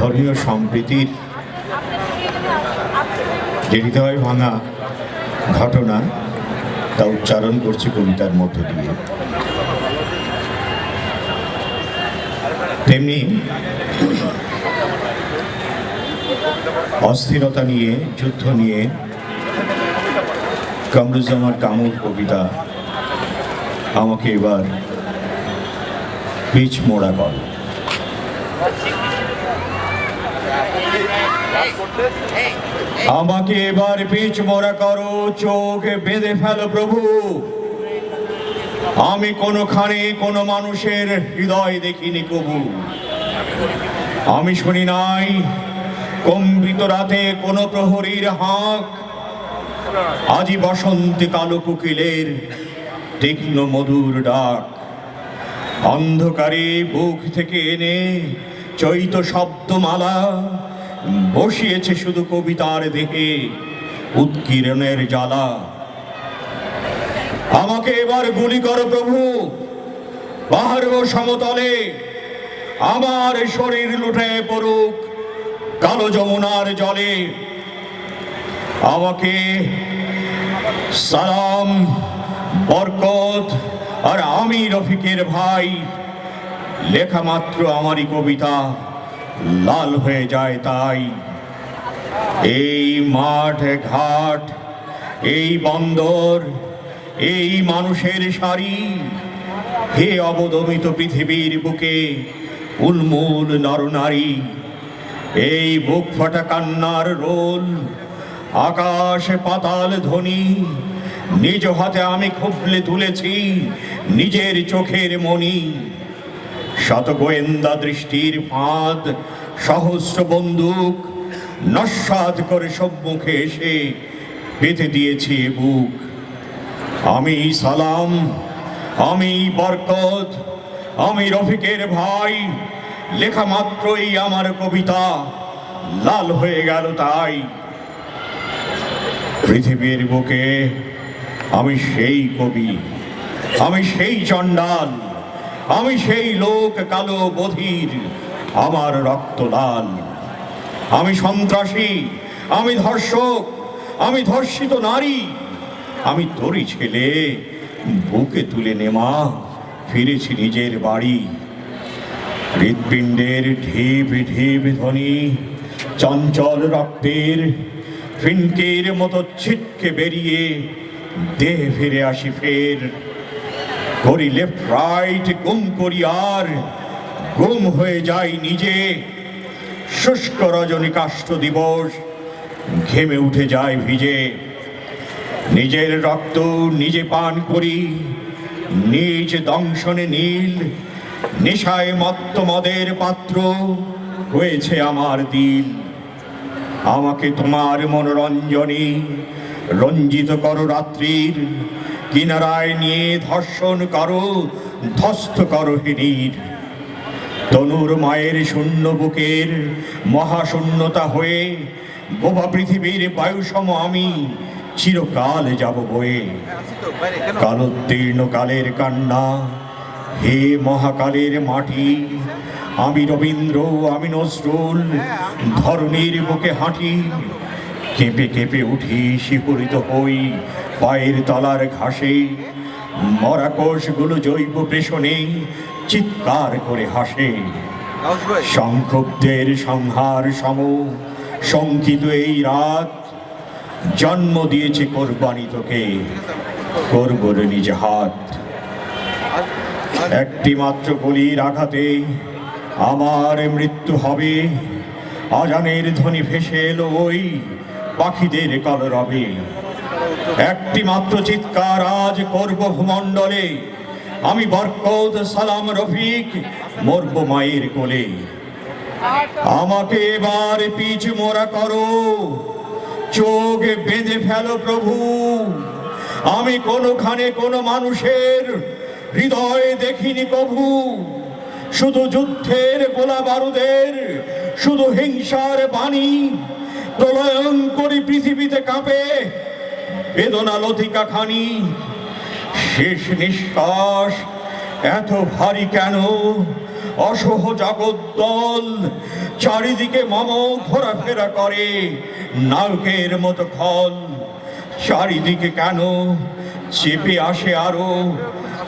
ধর্মীয় সম্প্রীতির যে হৃদয় ভাঙা ঘটনা তা উচ্চারণ করছি কবিতার মধ্য দিয়ে। তেমনি অস্থিরতা নিয়ে, যুদ্ধ নিয়ে কামরুজ্জামার কামুর কবিতা আমাকে এবার পিচ মোড়া কর। আমাকে এবার পিচ মোড়া করো, চোখ বেঁধে ফেলো প্রভু। আমি কোনোখানে কোনো মানুষের হৃদয় দেখিনি কবু আমি শুনি নাই কম্পিত রাতে কোনো প্রহরীর হাঁক। আজি বসন্তে কালো কুকিলের তীক্ষ্ণ মধুর ডাক। অন্ধকারে বুক থেকে এনে চৈত শব্দমালা বসিয়েছে শুধু কবিতার দেহে উৎকিরণের জ্বালা। আমাকে এবার গুলি করো প্রভু পাহাড় ও সমতলে। আমার শরীর লুটে পড়ুক কালো যমুনার জলে। আমাকে সালাম, বরকত আর আমি রফিকের ভাই লেখা মাত্র আমারই কবিতা লাল হয়ে যায় তাই। এই মাঠ ঘাট, এই বন্দর, এই মানুষের সারি, হে অবদমিত পৃথিবীর বুকে উন্মূল নরনারী এই বুক ফাটা কান্নার রোল, আকাশ পাতাল ধ্বনি, নিজ হাতে আমি খুবলে তুলেছি নিজের চোখের মণি। শত গোয়েন্দা দৃষ্টির ফাঁদ, সহস্র বন্দুক নস্বাদ করে সম্মুখে এসে পেতে দিয়েছি বুক। আমি সালাম, আমি বরকত, আমি রফিকের ভাই, লেখা মাত্রই আমার কবিতা, লাল হয়ে গেল তাই। পৃথিবীর বুকে আমি সেই কবি, আমি সেই চণ্ডাল। আমি সেই লোক কালো বধির, আমার রক্ত লাল। আমি সন্ত্রাসী, আমি ধর্ষক, আমি ধর্ষিত নারী। আমি তোরই ছেলে, বুকে তুলে নেমা, ফিরেছি নিজের বাড়ি। হৃৎপিণ্ডের ঢিপ ঢিপ ধ্বনি, চঞ্চল রক্তের ফিনকের মতো ছিটকে বেরিয়ে দেহ ফিরে আসি ফের। করি লেফট রাইট গুম করি আর গুম হয়ে যাই নিজে। শুষ্ক রজনী কাষ্ট দিবস ঘেমে উঠে যায় ভিজে। নিজের রক্ত নিজে পান করি, নিজ দংশনে নীল, নেশায় মত্ত মদের পাত্র হয়েছে আমার দিল। আমাকে তোমার মনোরঞ্জনে রঞ্জিত করো রাত্রির কিনারায় নিয়ে ধর্ষণ করো, ধ্বস্ত করো হিনীর তনুর মায়ের শূন্য বুকের মহাশূন্যতা হয়ে বোবা পৃথিবীর বায়ুসম আমি চিরকাল যাব বয়ে। কালোত্তীর্ণ কালের কান্না, হে মহাকালের মাটি, আমি রবীন্দ্র, আমি নজরুল, ধরণীর বুকে হাঁটি, কেঁপে কেঁপে উঠি শিহরিত হই পায়ের তলার ঘাসে মরা কোষগুলো জৈব প্রেষণে চিৎকার করে হাসে। সংক্ষুব্ধের সংহার সম শঙ্কিত এই রাত জন্ম দিয়েছে কোরবানি তোকে করব রে নিজ হাত। একটি মাত্র গুলির আঘাতে আমার মৃত্যু হবে। আজানের ধ্বনি ভেসে এলো ওই পাখিদের কলরবে। একটি মাত্র চিৎকার আজ করব ভূমণ্ডলে। আমি বরকত, সালাম, রফিক, মরব মায়ের কোলে। আমাকে এবার পিছ মোরা করো। চোখ বেঁধে ফেলো প্রভু। আমি কোনোখানে কোনো মানুষের হৃদয় দেখিনি কভু। শুধু যুদ্ধের গোলা বারুদের, শুধু হিংসার বাণী প্রলয়ন করি পৃথিবীতে কাঁপে। বেদনা লতিকা খানি। শেষ নিঃশ্বাস, এত ভারী কেন? অসহ জগদ্দল চারিদিকে মম ঘোরাফেরা করে নায়কের মতো খল। চারিদিকে কেন? চেপে আসে আরও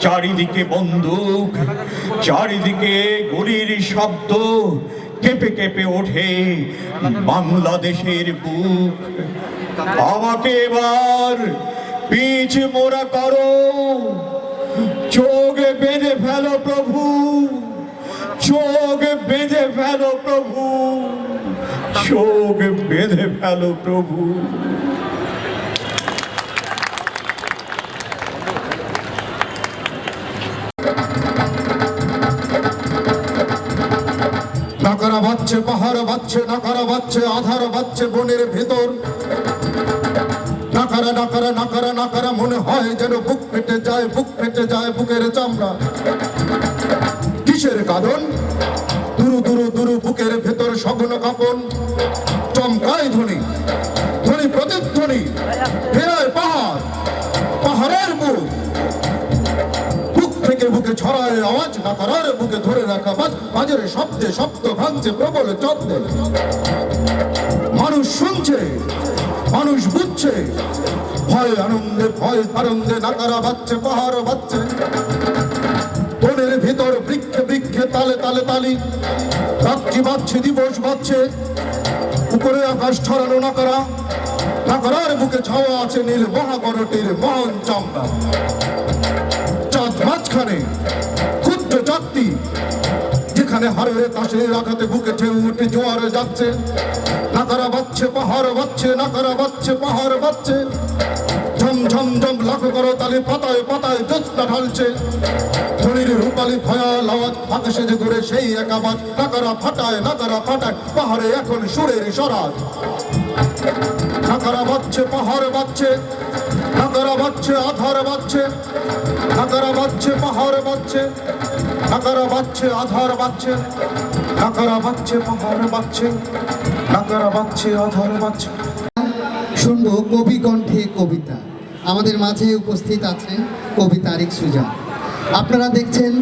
চারিদিকে বন্দুক, চারিদিকে গুলির শব্দ। কেঁপে কেঁপে ওঠে বাংলাদেশের বুক। আমাকে এবার পিচ মোরা করো। চোখ বেঁধে ফেলো প্রভু। চোখ বেঁধে ফেলো প্রভু। চোখ বেঁধে ফেলো প্রভু। নাকারা বাচ্ছে পাহাড় বাচ্ছে নাকারা বাচ্ছে আধার বাচ্ছে বনের ভেতর। নাকারা নাকারা নাকারা নাকারা মনে হয় যেন বুক ফেটে যায়, বুক ফেটে যায় বুকের চামড়া। কিসের কারণ দুরু দুরু দুরু বুকের ভেতর সঘন কাপন। চমকায় ধ্বনি ধ্বনি প্রতিধ্বনি, ফেরায় পাহাড়, পাহাড়ের মুখ বুক থেকে বুকে ছড়ায় আওয়াজ নাকারার বুকে ধরে রাখা বাজ, বাজের শব্দে, শব্দ ভাঙছে প্রবল শুনছে মানুষ বুঝছে। ভয় আনন্দে ভয় আনন্দে নাকারা বাচ্ছে, পাহাড় বাচ্ছে। বনের ভিতর বৃক্ষে বৃক্ষে তালে তালে তালি। রাত্রি বাজছে দিবস বাজছে উপরে আকাশ ছড়ানো নাকারা। নাকারার বুকে ছাওয়া আছে নীল মহাকরটির মহান চামড়া। চাঁদ মাঝখানে ক্ষুদ্র চাঁদটি। যেখানে হারের তাসের আঘাতে বুকে ঢেউ উঠে জোয়ারে যাচ্ছে। নাকারা বাচ্ছে, পাহাড় বাচ্ছে, নাকারা বাচ্ছে, পাহাড় বাচ্ছে। ঝম ঝম ঝম লাখো করো তালে পাতায় পাতায় জ্যোৎস্না ঢালছে। ধনির রূপালি ভয়াল আওয়াজ আকাশে যে ঘুরে সেই এক আওয়াজ নাকারা ফাটায় নাকারা ফাটায়, পাহাড়ে এখন সুরের সরাজ নাকারা বাচ্ছে, পাহাড় বাচ্ছে, নাকারা বাচ্ছে, আধার বাচ্ছে। নাকারা বাচ্ছে, পাহাড় বাচ্ছে। নাকারা বাচ্ছে আধার বাচ্ছে নাকারা বাচ্ছে পাহাড় বাচ্ছে নাকারা বাচ্ছে আধার বাচ্ছে শুনব কবি কণ্ঠে কবিতা। আমাদের মাঝে উপস্থিত আছেন কবি তারিক সুজা আপনারা দেখছেন